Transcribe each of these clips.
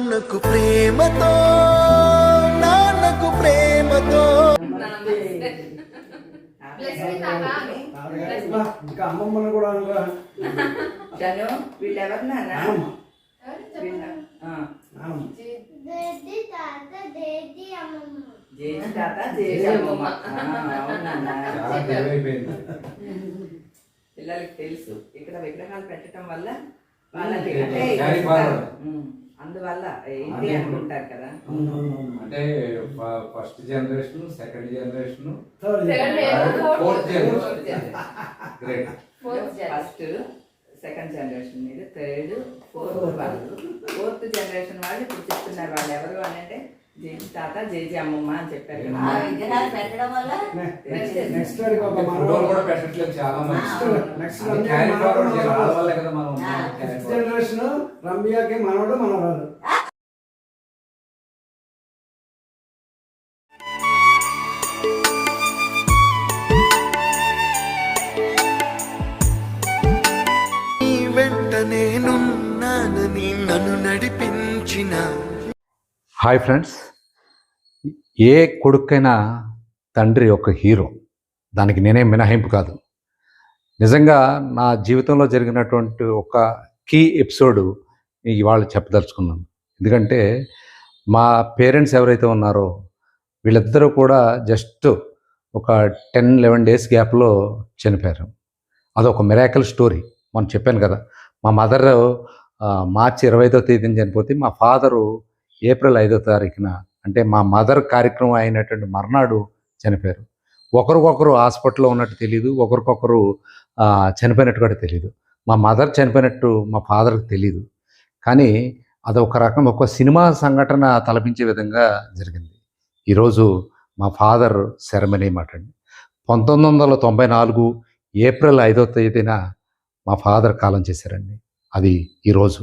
నాన్నకు ప్రేమతో నాన్నకు ప్రేమతో ఇంకా అమ్మమ్మని కూడా? జను వీళ్ళెవరు నాన్న తాత దేది అమ్మమ్మ జేజి తాత జేజి అమ్మమ్మ పిల్లలకి తెలుసు ఇక్కడ విగ్రహాలు పెట్టడం వల్ల వాళ్ళకి. అంటే అందువల్ల ఏంటి. అనుకుంటారు కదా. అంటే first generation second generation. Fourth generation. Great. First second generation మీద థర్డ్ ఫోర్త్ వాళ్ళు ఫోర్త్ జనరేషన్ వాళ్ళు ఇప్పుడు చెప్తున్నారు వాళ్ళు ఎవరు అని అంటే తాత జేజి అమ్మమ్మ అని చెప్పారు ఆ విగ్రహాలు పెట్టడం వల్ల నెక్స్ట్. కూడా పెట్టట్లేదు చాలా నెక్స్ట్. జనరేషన్ రమ్యకి మనవడు మనవరాలు. నీ వెంట నేనున్నానని నన్ను నడిపించిన. హాయ్ ఫ్రెండ్స్ ఏ కొడుకైనా తండ్రి ఒక హీరో. దానికి నేనే మినహాయింపు కాదు. నిజంగా నా జీవితంలో జరిగినటువంటి ఒక కీ ఎపిసోడ్ ఇవాళ చెప్పదలుచుకున్నాను. ఎందుకంటే మా పేరెంట్స్ ఎవరైతే ఉన్నారో వీళ్ళిద్దరూ కూడా జస్ట్ ఒక టెన్ లెవెన్ డేస్ గ్యాప్లో చనిపోయారు. అదొక మిరాకల్ స్టోరీ. మనం చెప్పాను కదా మా మదర్ మార్చి ఇరవై ఐదో తేదీన చనిపోతే మా ఫాదరు ఏప్రిల్ ఐదో తారీఖున అంటే మా మదర్ కార్యక్రమం అయినటువంటి మర్నాడు చనిపోయారు. ఒకరికొకరు హాస్పిటల్లో ఉన్నట్టు తెలియదు ఒకరికొకరు చనిపోయినట్టు కూడా తెలియదు మా మదర్ చనిపోయినట్టు మా ఫాదర్కి తెలియదు కానీ అది ఒక రకం ఒక సినిమా సంఘటన తలపించే విధంగా జరిగింది. ఈరోజు మా ఫాదర్ సెరమనీ మాట అండి పంతొమ్మిది వందల తొంభై నాలుగు ఏప్రిల్ ఐదో తేదీన మా ఫాదర్ కాలం చేశారండి. అది ఈరోజు.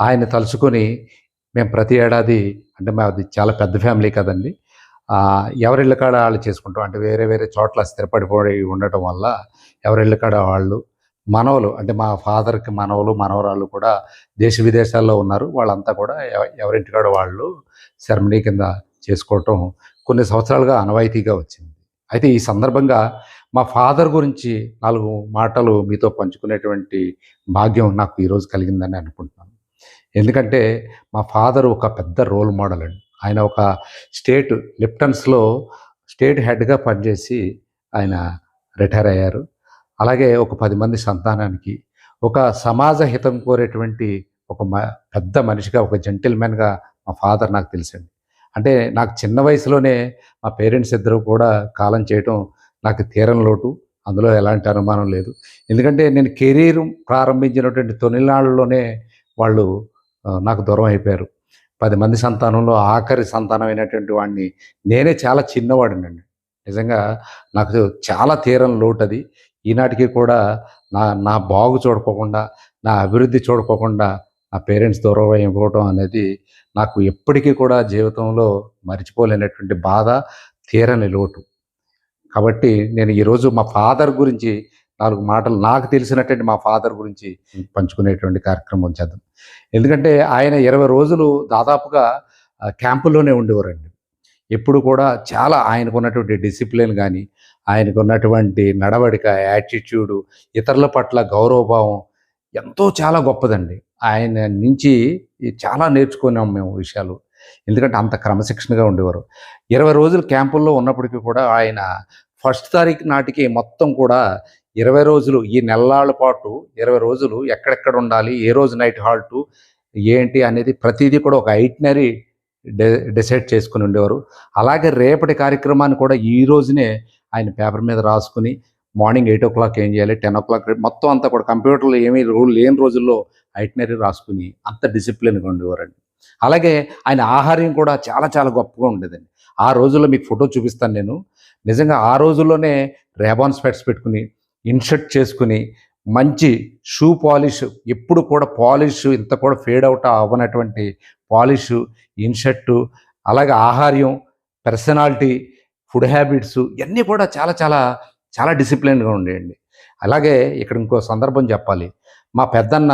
ఆయన తలుచుకొని మేము ప్రతి ఏడాది అంటే మాది చాలా పెద్ద ఫ్యామిలీ కదండి. ఆ, ఎవరిళ్ళ కాడ వాళ్ళు చేసుకుంటాం. అంటే వేరే వేరే చోట్ల స్థిరపడిపోయి ఉండటం వల్ల ఎవరిళ్ళ కాడ వాళ్ళు మనవలు అంటే మా ఫాదర్కి మనవలు మనవరాళ్ళు కూడా దేశ విదేశాల్లో ఉన్నారు. వాళ్ళంతా కూడా ఎవ- ఎవరింటికాడ వాళ్ళు సెరమనీ కింద చేసుకోవటం కొన్ని సంవత్సరాలుగా అనవాయితీగా వచ్చింది. అయితే ఈ సందర్భంగా మా ఫాదర్ గురించి నాలుగు మాటలు మీతో పంచుకునేటువంటి భాగ్యం నాకు ఈరోజు కలిగిందని అనుకుంటున్నాను. ఎందుకంటే మా ఫాదర్ ఒక పెద్ద రోల్ మోడల్ అండి. ఆయన ఒక స్టేట్ లిప్టన్స్లో స్టేట్ హెడ్గా పనిచేసి ఆయన రిటైర్ అయ్యారు. అలాగే ఒక పది మంది సంతానానికి ఒక సమాజ హితం కోరేటువంటి ఒక మ పెద్ద మనిషిగా ఒక జెంటిల్మెన్గా మా ఫాదర్ నాకు తెలిసండి. అంటే నాకు చిన్న వయసులోనే మా పేరెంట్స్ ఇద్దరు కూడా కాలం చేయటం నాకు తీరం లోటు. అందులో ఎలాంటి అనుమానం లేదు. ఎందుకంటే నేను కెరీర్ ప్రారంభించినటువంటి తొలినాళ్ళలోనే వాళ్ళు నాకు దూరం అయిపోయారు. పది మంది సంతానంలో ఆఖరి సంతానమైనటువంటి వాడిని నేనే చాలా చిన్నవాడినండి. నిజంగా నాకు చాలా తీరం లోటు అది ఈనాటికి కూడా నా నా బాగు చూడుకోకుండా నా అభివృద్ధి చూడుకోకుండా నా పేరెంట్స్ దూరం అయిపోవడం అనేది నాకు ఎప్పటికీ కూడా జీవితంలో మర్చిపోలేనటువంటి బాధ తీరని లోటు. కాబట్టి నేను ఈరోజు మా ఫాదర్ గురించి నాలుగు మాటలు నాకు తెలిసినటువంటి మా ఫాదర్ గురించి పంచుకునేటువంటి కార్యక్రమం చేద్దాం. ఎందుకంటే ఆయన ఇరవై రోజులు దాదాపుగా క్యాంపుల్లోనే ఉండేవారండి. ఎప్పుడు కూడా చాలా ఆయనకు ఉన్నటువంటి డిసిప్లిన్ కానీ ఆయనకు ఉన్నటువంటి నడవడిక యాటిట్యూడు ఇతరుల పట్ల గౌరవభావం ఎంతో చాలా గొప్పదండి. ఆయన నుంచి చాలా నేర్చుకున్నాం మేము విషయాలు. ఎందుకంటే అంత క్రమశిక్షణగా ఉండేవారు. ఇరవై రోజులు క్యాంపుల్లో ఉన్నప్పటికీ కూడా ఆయన ఫస్ట్ తారీఖు నాటికి మొత్తం కూడా ఇరవై రోజులు ఈ నెలల పాటు ఇరవై రోజులు ఎక్కడెక్కడ ఉండాలి ఏ రోజు నైట్ హాల్ట్ ఏంటి అనేది ప్రతిదీ కూడా ఒక ఐటినరీ డిసైడ్ చేసుకుని ఉండేవారు. అలాగే రేపటి కార్యక్రమాన్ని కూడా ఈ రోజునే ఆయన పేపర్ మీద రాసుకుని మార్నింగ్ ఎయిట్ ఓ క్లాక్ ఏం చేయాలి టెన్ ఓ క్లాక్ మొత్తం అంతా కూడా కంప్యూటర్లో ఏమీ రూల్ లేని రోజుల్లో ఐటినరీ రాసుకుని అంత డిసిప్లిన్గా ఉండేవారండి. అలాగే ఆయన ఆహార్యం కూడా చాలా చాలా గొప్పగా ఉండేదండి. ఆ రోజుల్లో మీకు ఫోటో చూపిస్తాను నేను. నిజంగా ఆ రోజుల్లోనే రేబాన్ స్పెట్స్ పెట్టుకుని ఇన్షర్ట్ చేసుకుని మంచి షూ పాలిష్ ఎప్పుడు కూడా పాలిష్ ఇంత కూడా ఫేడ్ అవుట్ అవ్వనటువంటి పాలిష్ ఇన్షర్టు అలాగే ఆహార్యం పర్సనాలిటీ ఫుడ్ హ్యాబిట్స్ ఇవన్నీ కూడా చాలా చాలా చాలా డిసిప్లిన్గా ఉండేయండి. అలాగే ఇక్కడ ఇంకో సందర్భం చెప్పాలి. మా పెద్దన్న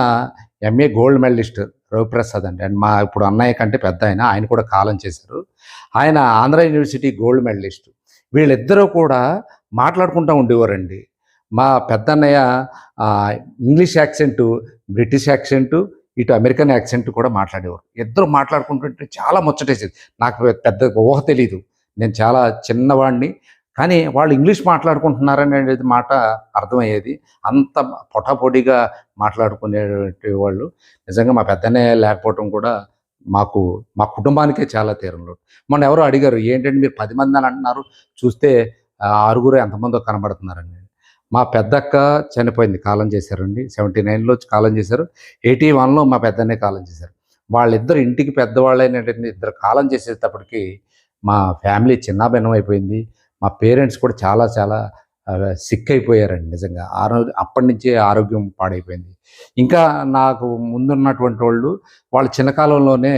ఎంఏ గోల్డ్ మెడలిస్ట్ రవిప్రసాద్ అండి. అండ్ మా ఇప్పుడు అన్నయ్య కంటే పెద్ద ఆయన ఆయన కూడా కాలం చేశారు. ఆయన ఆంధ్ర యూనివర్సిటీ గోల్డ్ మెడలిస్ట్. వీళ్ళిద్దరూ కూడా మాట్లాడుకుంటూ ఉండేవారండి. మా పెద్దన్నయ్య ఇంగ్లీష్ యాక్సెంటు బ్రిటిష్ యాక్సెంటు ఇటు అమెరికన్ యాక్సెంట్ కూడా మాట్లాడేవారు. ఇద్దరు మాట్లాడుకుంటుంటే చాలా ముచ్చటేసేది. నాకు పెద్ద ఊహ తెలీదు. నేను చాలా చిన్నవాడిని. కానీ వాళ్ళు ఇంగ్లీష్ మాట్లాడుకుంటున్నారనే మాట అర్థమయ్యేది. అంత పొటాపొడిగా మాట్లాడుకునే వాళ్ళు. నిజంగా మా పెద్దనే లేకపోవటం కూడా మాకు మా కుటుంబానికే చాలా తీరంలో. మొన్న ఎవరో అడిగారు ఏంటంటే మీరు పది మంది అని అంటున్నారు? చూస్తే ఆరుగురు ఎంతమందో కనబడుతున్నారండి మా పెద్దక్క చనిపోయింది కాలం చేశారండి. సెవెంటీ నైన్లో కాలం చేశారు. ఎయిటీ వన్లో మా పెద్దనే కాలం చేశారు. వాళ్ళిద్దరు ఇంటికి పెద్దవాళ్ళైనటువంటి ఇద్దరు కాలం చేసేటప్పటికి మా ఫ్యామిలీ చిన్నాభిన్నం అయిపోయింది. మా పేరెంట్స్ కూడా చాలా చాలా సిక్ అయిపోయారండి నిజంగా. ఆ రోజు అప్పటి నుంచే ఆరోగ్యం పాడైపోయింది. ఇంకా నాకు ముందున్నటువంటి వాళ్ళు వాళ్ళ చిన్న కాలంలోనే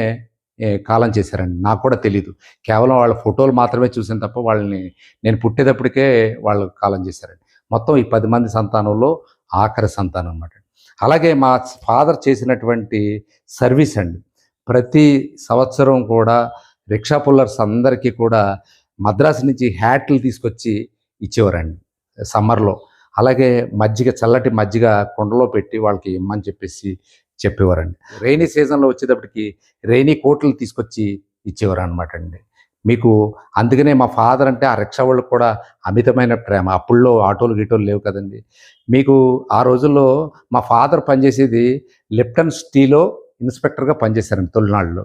కాలం చేశారండి. నాకు కూడా తెలియదు కేవలం వాళ్ళ ఫోటోలు మాత్రమే చూసాను తప్ప వాళ్ళని నేను పుట్టేటప్పటికే వాళ్ళు కాలం చేశారండి. మొత్తం ఈ పది మంది సంతానంలో ఆఖరి సంతానం అన్నమాట. అలాగే మా ఫాదర్ చేసినటువంటి సర్వీస్ అండి. ప్రతి సంవత్సరం కూడా రిక్షా పుల్లర్స్ అందరికీ కూడా మద్రాసు నుంచి హ్యాట్లు తీసుకొచ్చి ఇచ్చేవారండి సమ్మర్లో. అలాగే మజ్జిగ చల్లటి మజ్జిగ కుండలో పెట్టి వాళ్ళకి ఇమ్మని చెప్పేసి చెప్పేవారండి. రైనీ సీజన్లో వచ్చేటప్పటికి రైనీ కోట్లు తీసుకొచ్చి ఇచ్చేవారు అనమాట అండి. మీకు అందుకనే మా ఫాదర్ అంటే ఆ రిక్షా వాళ్ళకి కూడా అమితమైన ప్రేమ. అప్పుల్లో ఆటోలు గీటోలు లేవు కదండి. మీకు ఆ రోజుల్లో మా ఫాదర్ పనిచేసేది లిప్టన్ స్టీలో ఇన్స్పెక్టర్గా పనిచేశారండి తొలినాడులో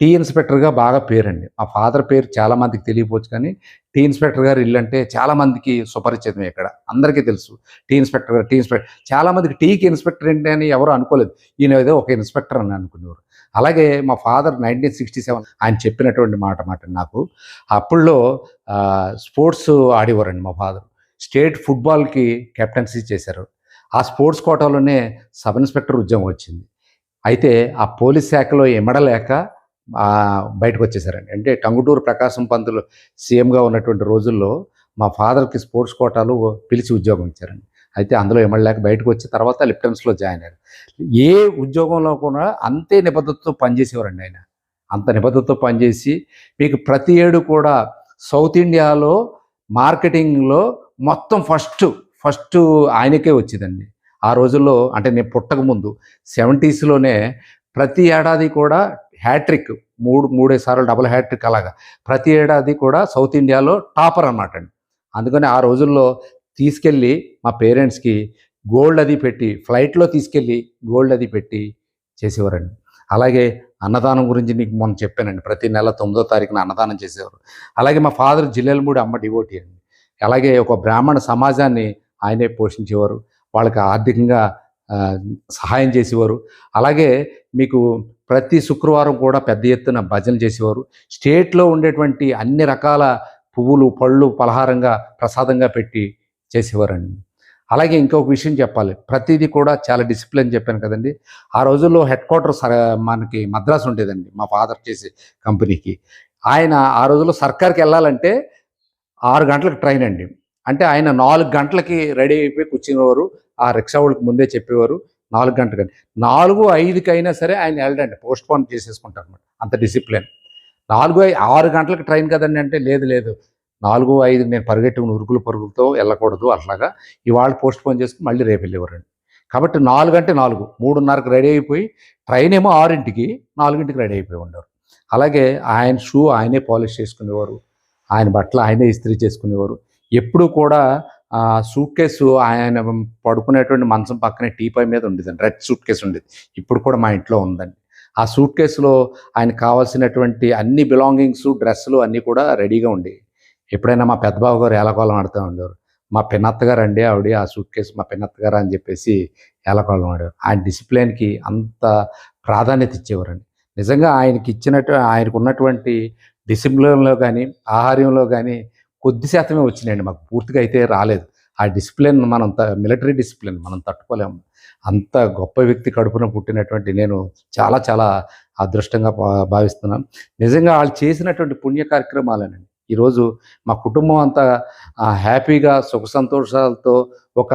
టీ ఇన్స్పెక్టర్గా బాగా పేరండి. మా ఫాదర్ పేరు చాలామందికి తెలియపోవచ్చు కానీ టీ ఇన్స్పెక్టర్ గారు ఇల్లు అంటే చాలామందికి సుపరిచితం సుపరిచితమే ఇక్కడ. అందరికీ తెలుసు. టీ ఇన్స్పెక్టర్ గారు టీ ఇన్స్పెక్టర్ చాలామందికి టీకి ఇన్స్పెక్టర్ ఏంటి అని ఎవరు అనుకోలేదు. ఈయన ఏదో ఒక ఇన్స్పెక్టర్ అని అనుకునేవారు. అలాగే మా ఫాదర్ నైన్టీన్ సిక్స్టీ సెవెన్ ఆయన చెప్పినటువంటి మాట మాట నాకు. అప్పుల్లో స్పోర్ట్స్ ఆడేవారండి మా ఫాదర్. స్టేట్ ఫుట్బాల్కి కెప్టెన్సీ చేశారు. ఆ స్పోర్ట్స్ కోటాలోనే సబ్ ఇన్స్పెక్టర్ ఉద్యోగం వచ్చింది. అయితే ఆ పోలీస్ శాఖలో ఎమడలేక బయటకు వచ్చేసారండి అంటే టంగుటూరు ప్రకాశం పంతులు సీఎంగా ఉన్నటువంటి రోజుల్లో మా ఫాదర్కి స్పోర్ట్స్ కోటాలు పిలిచి ఉద్యోగం ఇచ్చారండి. అయితే అందులో ఎమ్మెల్యేకి బయటకు వచ్చిన తర్వాత లిప్టన్స్లో జాయిన్ అయ్యారు. ఏ ఉద్యోగంలో కూడా అంతే నిబద్ధతతో పనిచేసేవారండి ఆయన. అంత నిబద్ధతతో పనిచేసి మీకు ప్రతి ఏడు కూడా సౌత్ ఇండియాలో మార్కెటింగ్లో మొత్తం ఫస్ట్ ఫస్ట్ ఆయనకే వచ్చేదండి. ఆ రోజుల్లో అంటే నేను పుట్టక ముందు సెవెంటీస్లోనే ప్రతి ఏడాది కూడా హ్యాట్రిక్ మూడు మూడే సార్లు డబుల్ హ్యాట్రిక్ అలాగా ప్రతి ఏడాది కూడా సౌత్ ఇండియాలో టాపర్ అన్నమాట అండి. అందుకని ఆ రోజుల్లో తీసుకెళ్ళి మా పేరెంట్స్కి గోల్డ్ అది పెట్టి ఫ్లైట్లో తీసుకెళ్ళి గోల్డ్ అది పెట్టి చేసేవారండి. అలాగే అన్నదానం గురించి నీకు మొన్న చెప్పానండి. ప్రతి నెల తొమ్మిదో తారీఖున అన్నదానం చేసేవారు. అలాగే మా ఫాదర్ జిల్లెలమూడి అమ్మ డివోటీ అండి. అలాగే ఒక బ్రాహ్మణ సమాజాన్ని ఆయనే పోషించేవారు. వాళ్ళకి ఆర్థికంగా సహాయం చేసేవారు. అలాగే మీకు ప్రతి శుక్రవారం కూడా పెద్ద ఎత్తున భజన చేసేవారు. స్టేట్లో ఉండేటువంటి అన్ని రకాల పువ్వులు పళ్ళు పలహారంగా ప్రసాదంగా పెట్టి చేసేవారండి. అలాగే ఇంకొక విషయం చెప్పాలి. ప్రతిదీ కూడా చాలా డిసిప్లిన్ చెప్పాను కదండి. ఆ రోజుల్లో హెడ్ క్వార్టర్ మనకి మద్రాసు ఉండేదండి మా ఫాదర్ చేసే కంపెనీకి. ఆయన ఆ రోజుల్లో సర్కార్కి వెళ్ళాలంటే ఆరు గంటలకు ట్రైన్ అండి. అంటే ఆయన నాలుగు గంటలకి రెడీ అయిపోయి కూర్చునేవారు. ఆ రిక్షా వాళ్ళకి ముందే చెప్పేవారు. నాలుగు గంటలకి నాలుగు ఐదుకి అయినా సరే ఆయన వెళ్ళడండి. పోస్ట్ పోన్ చేసేసుకుంటారు అనమాట అంత డిసిప్లిన్. నాలుగు ఆరు గంటలకు ట్రైన్ కదండి అంటే లేదు లేదు. నాలుగు ఐదు నేను పరిగెట్టుకుని ఉరుకులు పరుగులతో వెళ్ళకూడదు అట్లాగా. ఇవాళ పోస్ట్ పోన్ చేసుకుని మళ్ళీ రేపు వెళ్ళేవారండి. కాబట్టి నాలుగు అంటే నాలుగు. మూడున్నరకు రెడీ అయిపోయి ట్రైన్ ఏమో ఆరింటికి నాలుగింటికి రెడీ అయిపోయి ఉండేవారు అలాగే ఆయన షూ ఆయనే పాలిష్ చేసుకునేవారు. ఆయన బట్టలు ఆయనే ఇస్త్రీ చేసుకునేవారు. ఎప్పుడు కూడా సూట్ కేసు ఆయన పడుకునేటువంటి మంచం పక్కనే టీపాయ్ మీద ఉండేదండి. రెడ్ సూట్ కేసు ఉండేది. ఇప్పుడు కూడా మా ఇంట్లో ఉందండి. ఆ సూట్ కేసులో ఆయన కావాల్సినటువంటి అన్ని బిలాంగింగ్స్ డ్రెస్సులు అన్నీ కూడా రెడీగా ఉండేవి. ఎప్పుడైనా మా పెద్దబాబు గారు ఏలకోలం ఆడుతూ ఉండేవారు. మా పిన్నత్త గారు అండి ఆవిడ ఆ సూట్ కేసు మా పిన్నత్త గారు అని చెప్పేసి ఏలకోలం ఆడేవారు. ఆయన డిసిప్లిన్కి అంత ప్రాధాన్యత ఇచ్చేవారండి. నిజంగా ఆయనకి ఇచ్చినట్టు ఆయనకు ఉన్నటువంటి డిసిప్లిన్లో కానీ ఆహార్యంలో కానీ కొద్ది శాతమే వచ్చినాయండి. మాకు పూర్తిగా అయితే రాలేదు. ఆ డిసిప్లిన్ మనం మిలిటరీ డిసిప్లిన్ మనం తట్టుకోలేము. అంత గొప్ప వ్యక్తి కడుపున పుట్టినటువంటి నేను చాలా చాలా అదృష్టంగా భా- భావిస్తున్నాను. నిజంగా వాళ్ళు చేసినటువంటి పుణ్య కార్యక్రమాలేనండి. ఈరోజు మా కుటుంబం అంతా హ్యాపీగా సుఖ సంతోషాలతో ఒక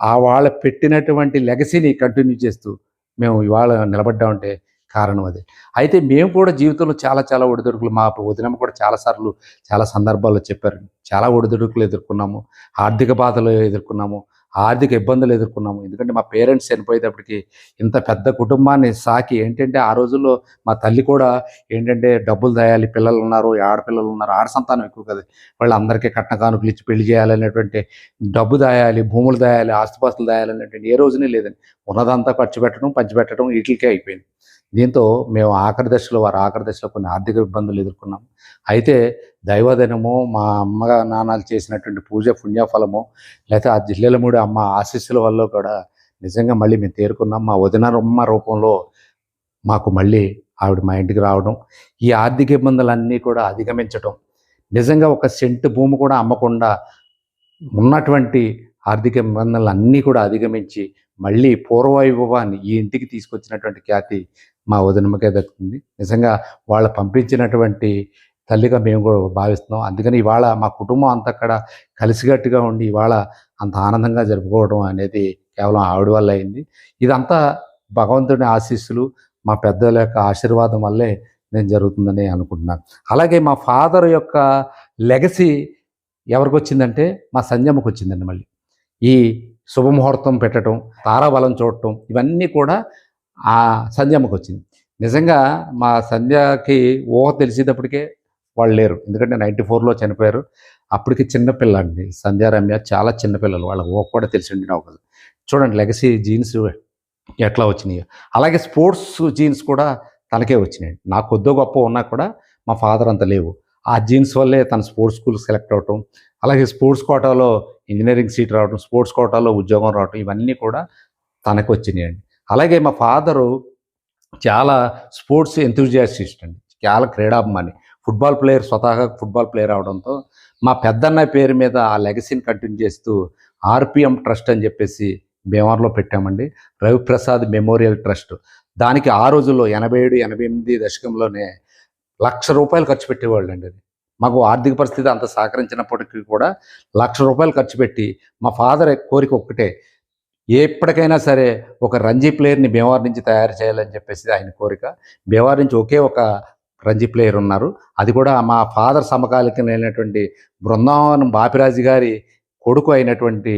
ఆ వాళ్ళ పెట్టినటువంటి లెగసీని కంటిన్యూ చేస్తూ మేము ఇవాళ నిలబడ్డామంటే కారణం అది. అయితే మేము కూడా జీవితంలో చాలా చాలా ఒడిదొడుకులు మా వదినమ్మ కూడా చాలాసార్లు చాలా సందర్భాల్లో చెప్పారు. చాలా ఒడిదొడుకులు ఎదుర్కొన్నాము. ఆర్థిక బాధలు ఎదుర్కొన్నాము. ఆర్థిక ఇబ్బందులు ఎదుర్కొన్నాము. ఎందుకంటే మా పేరెంట్స్ చనిపోయేటప్పటికి ఇంత పెద్ద కుటుంబాన్ని సాకి ఏంటంటే ఆ రోజుల్లో మా తల్లి కూడా ఏంటంటే డబ్బులు దాయాలి పిల్లలు ఉన్నారు ఆడపిల్లలు ఉన్నారు ఆడ సంతానం ఎక్కువ కదా. వాళ్ళందరికీ కట్న కానుకలు ఇచ్చి పెళ్ళి చేయాలనేటువంటి డబ్బు దాయాలి భూములు దాయాలి ఆస్తిపాస్తులు దాయాలనేటువంటి ఏ రోజునే లేదండి. ఉన్నదంతా ఖర్చు పెట్టడం పంచిపెట్టడం వీటికే అయిపోయింది. దీంతో మేము ఆఖరి దశలో వారు ఆఖరి దశలో కొన్ని ఆర్థిక ఇబ్బందులు ఎదుర్కొన్నాం. అయితే దైవదినము మా అమ్మ నాన్నలు చేసినటువంటి పూజ పుణ్యఫలము లేకపోతే ఆ జిల్లెల మూడు అమ్మ ఆశీస్సుల వల్ల కూడా నిజంగా మళ్ళీ మేము తేరుకున్నాం. మా వదినమ్మ రూపంలో మాకు మళ్ళీ ఆవిడ మా ఇంటికి రావడం ఈ ఆర్థిక ఇబ్బందులన్నీ కూడా అధిగమించడం నిజంగా ఒక సెంటు భూమి కూడా అమ్మకుండా ఉన్నటువంటి ఆర్థిక ఇబ్బందులు అన్నీ కూడా అధిగమించి మళ్ళీ పూర్వవైభవాన్ని ఈ ఇంటికి తీసుకొచ్చినటువంటి ఖ్యాతి మా వదినమ్మకే దక్కుతుంది. నిజంగా వాళ్ళు పంపించినటువంటి తల్లిగా మేము కూడా భావిస్తున్నాం. అందుకని ఇవాళ మా కుటుంబం అంతా అక్కడ కలిసికట్టుగా ఉండి ఇవాళ అంత ఆనందంగా జరుపుకోవడం అనేది కేవలం ఆవిడ వల్ల అయింది. ఇదంతా భగవంతుడి ఆశీస్సులు మా పెద్దల యొక్క ఆశీర్వాదం వల్లే నేను జరుగుతుందని అనుకుంటున్నాను. అలాగే మా ఫాదర్ యొక్క లెగసీ ఎవరికి వచ్చిందంటే మా సంజమ్మకు వచ్చిందండి మళ్ళీ. ఈ శుభముహూర్తం పెట్టడం తారాబలం చూడటం ఇవన్నీ కూడా ఆ సంధ్యమ్మకు వచ్చింది. నిజంగా మా సంధ్యకి ఊహ తెలిసేటప్పటికే వాళ్ళు లేరు. ఎందుకంటే నైంటీ ఫోర్లో చనిపోయారు. అప్పటికి చిన్నపిల్ల అండి సంధ్యారమ్య చాలా చిన్నపిల్లలు వాళ్ళ ఊహ కూడా తెలిసి ఉండి నాకు చూడండి లెగసీ జీన్స్ ఎట్లా వచ్చినాయో. అలాగే స్పోర్ట్స్ జీన్స్ కూడా తనకే వచ్చినాయి. నాకు కొద్దో గొప్ప ఉన్నా కూడా మా ఫాదర్ అంత లేవు. ఆ జీన్స్ వల్లే తన స్పోర్ట్స్ స్కూల్ సెలెక్ట్ అవటం అలాగే స్పోర్ట్స్ కోటాలో ఇంజనీరింగ్ సీట్ రావడం స్పోర్ట్స్ కోటాలో ఉద్యోగం రావడం ఇవన్నీ కూడా తనకు వచ్చినాయండి అలాగే మా ఫాదరు చాలా స్పోర్ట్స్ ఎంతూజియాసిస్ట్ అండి. చాలా క్రీడాభిమాని. ఫుట్బాల్ ప్లేయర్ స్వతహాగా ఫుట్బాల్ ప్లేయర్ అవడంతో మా పెద్దన్న పేరు మీద ఆ లెగసీని కంటిన్యూ చేస్తూ ఆర్పిఎం ట్రస్ట్ అని చెప్పేసి భీమవరంలో పెట్టామండి. Raviprasad memorial trust. దానికి ఆ రోజుల్లో ఎనభై ఏడు ఎనభై ఎనిమిది దశకంలోనే లక్ష రూపాయలు ఖర్చు పెట్టేవాళ్ళు అండి అది. మాకు ఆర్థిక పరిస్థితి అంత సహకరించినప్పటికీ కూడా లక్ష రూపాయలు ఖర్చు పెట్టి మా ఫాదర్ కోరిక ఒక్కటే ఎప్పటికైనా సరే ఒక రంజీ ప్లేయర్ని భీమవరం నుంచి తయారు చేయాలని చెప్పేసి ఆయన కోరిక. భీమవరం నుంచి ఒకే ఒక రంజీ ప్లేయర్ ఉన్నారు. అది కూడా మా ఫాదర్ సమకాలికమైనటువంటి బృందావనం బాపిరాజు గారి కొడుకు అయినటువంటి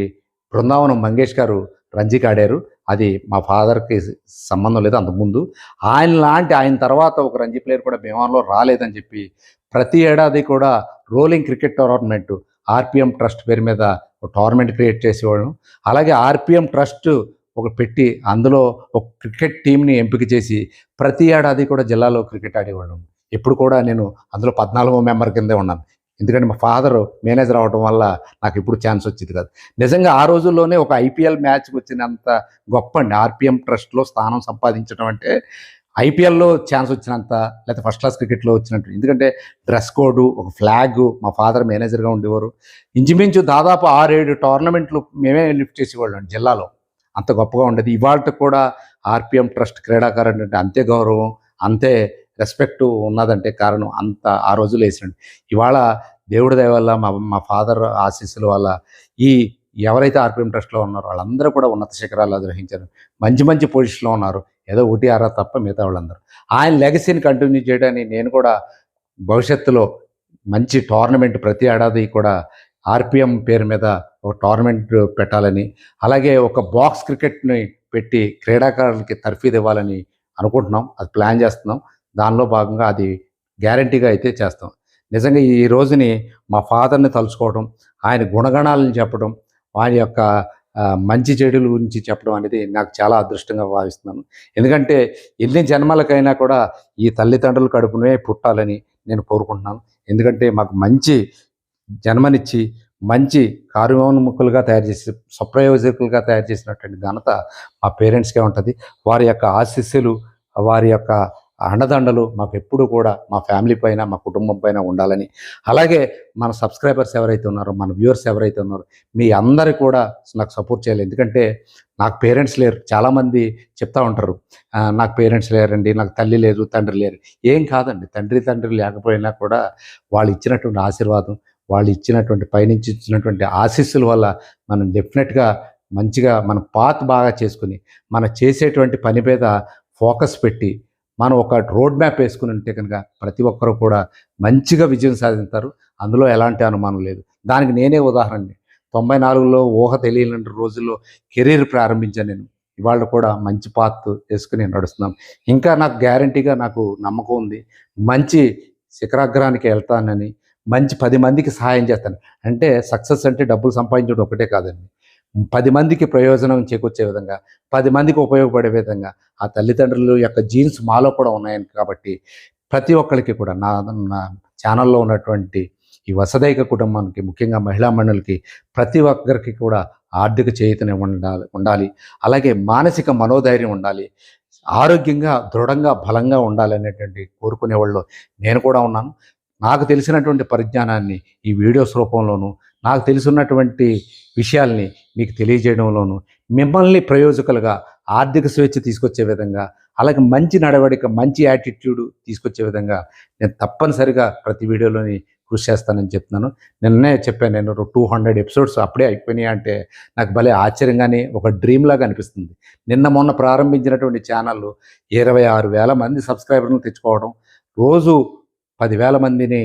బృందావనం మంగేష్ గారు రంజీకి ఆడారు. అది మా ఫాదర్కి సంబంధం లేదు అంతకుముందు. ఆయన లాంటి ఆయన తర్వాత ఒక రంజీ ప్లేయర్ కూడా భీమవరంలో రాలేదని చెప్పి ప్రతి ఏడాది కూడా rolling cricket tournament R P M trust పేరు మీద ఒక టోర్నమెంట్ క్రియేట్ చేసేవాళ్ళం. అలాగే ఆర్పిఎం ట్రస్ట్ ఒక పెట్టి అందులో ఒక క్రికెట్ టీంని ఎంపిక చేసి ప్రతి ఏడాది కూడా జిల్లాలో క్రికెట్ ఆడేవాళ్ళం. ఇప్పుడు కూడా నేను అందులో పద్నాలుగో మెంబర్ కిందే ఉన్నాను. ఎందుకంటే మా ఫాదర్ మేనేజర్ అవడం వల్ల నాకు ఇప్పుడు ఛాన్స్ వచ్చింది కాదు. నిజంగా ఆ రోజుల్లోనే ఒక ఐపీఎల్ మ్యాచ్కి వచ్చినంత గొప్ప అండి. ఆర్పిఎం ట్రస్ట్లో స్థానం సంపాదించడం అంటే ఐపీఎల్లో ఛాన్స్ వచ్చినంత లేకపోతే ఫస్ట్ క్లాస్ క్రికెట్లో వచ్చినట్టు. ఎందుకంటే డ్రెస్ కోడ్ ఒక ఫ్లాగ్ మా ఫాదర్ మేనేజర్గా ఉండేవారు. ఇంచుమించు దాదాపు ఆరేడు టోర్నమెంట్లు మేమే లిఫ్ట్ చేసేవాళ్ళం జిల్లాలో. అంత గొప్పగా ఉండేది. ఇవాళ కూడా ఆర్పిఎం ట్రస్ట్ క్రీడాకారుడు అంటే అంతే గౌరవం అంతే రెస్పెక్ట్ ఉన్నదంటే కారణం అంత ఆ రోజులు వేసినట్టు ఇవాళ దేవుడి దయ వల్ల మా మా ఫాదర్ ఆశీస్సుల వల్ల ఈ ఎవరైతే ఆర్పిఎం ట్రస్ట్లో ఉన్నారో వాళ్ళందరూ కూడా ఉన్నత శిఖరాలు అధిరోహించారు. మంచి మంచి పొజిషన్లో ఉన్నారు. ఏదో ఒకటి ఆరా తప్ప మిగతా వాళ్ళందరూ. ఆయన లెగసీని కంటిన్యూ చేయడానికి నేను కూడా భవిష్యత్తులో మంచి టోర్నమెంట్ ప్రతి ఏడాది కూడా ఆర్పిఎం పేరు మీద ఒక టోర్నమెంట్ పెట్టాలని అలాగే ఒక బాక్స్ క్రికెట్ని పెట్టి క్రీడాకారులకి తర్ఫీదు ఇవ్వాలని అనుకుంటున్నాం. అది ప్లాన్ చేస్తున్నాం. దానిలో భాగంగా అది గ్యారంటీగా అయితే చేస్తాం. నిజంగా ఈ రోజుని మా ఫాదర్ని తలుచుకోవడం ఆయన గుణగణాలను చెప్పడం ఆయన యొక్క మంచి చెడుల గురించి చెప్పడం అనేది నాకు చాలా అదృష్టంగా భావిస్తున్నాను. ఎందుకంటే ఎన్ని జన్మలకైనా కూడా ఈ తల్లిదండ్రుల కడుపునే పుట్టాలని నేను కోరుకుంటున్నాను. ఎందుకంటే మాకు మంచి జన్మనిచ్చి మంచి కార్యోన్ముఖులుగా తయారు చేసి స్వప్రయోజకులుగా తయారు చేసినటువంటి ఘనత మా పేరెంట్స్కే ఉంటుంది. వారి యొక్క ఆశీస్సులు వారి యొక్క అండదండలు మాకు ఎప్పుడు కూడా మా ఫ్యామిలీ పైన మా కుటుంబం పైన ఉండాలని. అలాగే మన సబ్స్క్రైబర్స్ ఎవరైతే ఉన్నారో మన వ్యూవర్స్ ఎవరైతే ఉన్నారో మీ అందరు కూడా నాకు సపోర్ట్ చేయాలి. ఎందుకంటే నాకు పేరెంట్స్ లేరు. చాలామంది చెప్తా ఉంటారు నాకు పేరెంట్స్ లేరండి నాకు తల్లి లేదు తండ్రి లేరు. ఏం కాదండి. తండ్రి తండ్రి లేకపోయినా కూడా వాళ్ళు ఇచ్చినటువంటి ఆశీర్వాదం వాళ్ళు ఇచ్చినటువంటి పైనుంచి ఇచ్చినటువంటి ఆశీస్సుల వల్ల మనం డెఫినెట్గా మంచిగా మన పాత్ బాగా చేసుకుని మన చేసేటువంటి పని మీద ఫోకస్ పెట్టి మనం ఒక రోడ్ మ్యాప్ వేసుకుని ఉంటే కనుక ప్రతి ఒక్కరూ కూడా మంచిగా విజయం సాధిస్తారు. అందులో ఎలాంటి అనుమానం లేదు. దానికి నేనే ఉదాహరణని తొంభై నాలుగులో ఊహ తెలియని రోజుల్లో కెరీర్ ప్రారంభించాను నేను. ఇవాళ కూడా మంచి పాత్ వేసుకుని నడుస్తున్నాను ఇంకా నాకు గ్యారంటీగా నాకు నమ్మకం ఉంది. మంచి శిఖరాగ్రానికి వెళ్తానని మంచి పది మందికి సహాయం చేస్తాను. అంటే సక్సెస్ అంటే డబ్బులు సంపాదించడం ఒకటే కాదండి. పది మందికి ప్రయోజనం చేకూర్చే విధంగా పది మందికి ఉపయోగపడే విధంగా ఆ తల్లిదండ్రుల యొక్క జీన్స్ మాలో కూడా ఉన్నాయని కాబట్టి ప్రతి ఒక్కరికి కూడా నా నా ఛానల్లో ఉన్నటువంటి ఈ వసదైక కుటుంబానికి ముఖ్యంగా మహిళా మండలికి ప్రతి ఒక్కరికి కూడా ఆర్థిక చేతనే ఉండాలి ఉండాలి. అలాగే మానసిక మనోధైర్యం ఉండాలి. ఆరోగ్యంగా దృఢంగా బలంగా ఉండాలి అనేటువంటి కోరుకునే వాళ్ళు నేను కూడా ఉన్నాను. నాకు తెలిసినటువంటి పరిజ్ఞానాన్ని ఈ వీడియోస్ రూపంలోనూ నాకు తెలిసినటువంటి విషయాల్ని మీకు తెలియజేయడంలోనూ మిమ్మల్ని ప్రయోజకులుగా ఆర్థిక స్వేచ్ఛ తీసుకొచ్చే విధంగా అలాగే మంచి నడవడిక మంచి యాటిట్యూడ్ తీసుకొచ్చే విధంగా నేను తప్పనిసరిగా ప్రతి వీడియోలోని కృషి చేస్తానని చెప్తున్నాను. నిన్నే చెప్పాను నేను టూ హండ్రెడ్ ఎపిసోడ్స్ అప్పుడే అయిపోయినాయి అంటే నాకు భలే ఆశ్చర్యంగానే ఒక డ్రీమ్ లాగా అనిపిస్తుంది. నిన్న మొన్న ప్రారంభించినటువంటి ఛానళ్ళు ఇరవై ఆరు వేల మంది సబ్స్క్రైబర్లను తెచ్చుకోవడం రోజు పదివేల మందిని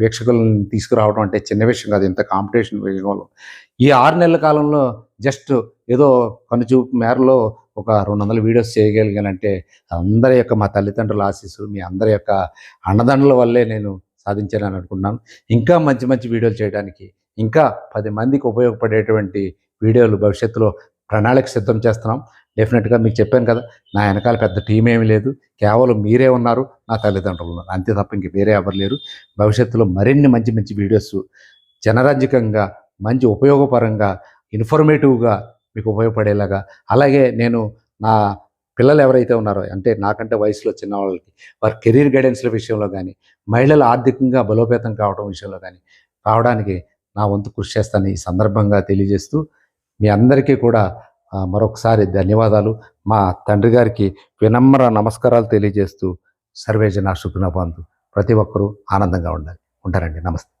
వీక్షకులను తీసుకురావడం అంటే చిన్న విషయం కాదు ఇంత కాంపిటీషన్ విషయంలో. ఈ ఆరు నెలల కాలంలో జస్ట్ ఏదో కనుచూపు మేరలో ఒక రెండు వందల వీడియోస్ చేయగలిగానంటే అందరి యొక్క మా తల్లిదండ్రుల ఆశీస్సు మీ అందరి యొక్క అన్నదండల వల్లే నేను సాధించానని అనుకుంటున్నాను. ఇంకా మంచి మంచి వీడియోలు చేయడానికి ఇంకా పది మందికి ఉపయోగపడేటువంటి వీడియోలు భవిష్యత్తులో ప్రణాళిక సిద్ధం చేస్తున్నాం. డెఫినెట్గా మీకు చెప్పాను కదా నా వెనకాల పెద్ద టీం ఏమీ లేదు. కేవలం మీరే ఉన్నారు నా తల్లిదండ్రులు ఉన్నారు. అంతే తప్ప ఇంక వేరే ఎవరు లేరు. భవిష్యత్తులో మరిన్ని మంచి మంచి వీడియోస్ జనరంజకంగా మంచి ఉపయోగపరంగా ఇన్ఫర్మేటివ్గా మీకు ఉపయోగపడేలాగా. అలాగే నేను నా పిల్లలు ఎవరైతే ఉన్నారో అంటే నాకంటే వయసులో చిన్న వాళ్ళకి వారి కెరీర్ గైడెన్స్ల విషయంలో కానీ మహిళలు ఆర్థికంగా బలోపేతం కావడం విషయంలో కానీ కావడానికి నా వంతు కృషి చేస్తాను ఈ సందర్భంగా తెలియజేస్తూ మీ అందరికీ కూడా మరొకసారి ధన్యవాదాలు. మా తండ్రి గారికి వినమ్ర నమస్కారాలు తెలియజేస్తూ సర్వేజన సుఖినబంధు ప్రతి ఒక్కరూ ఆనందంగా ఉండాలి. ఉంటారండి. నమస్తే.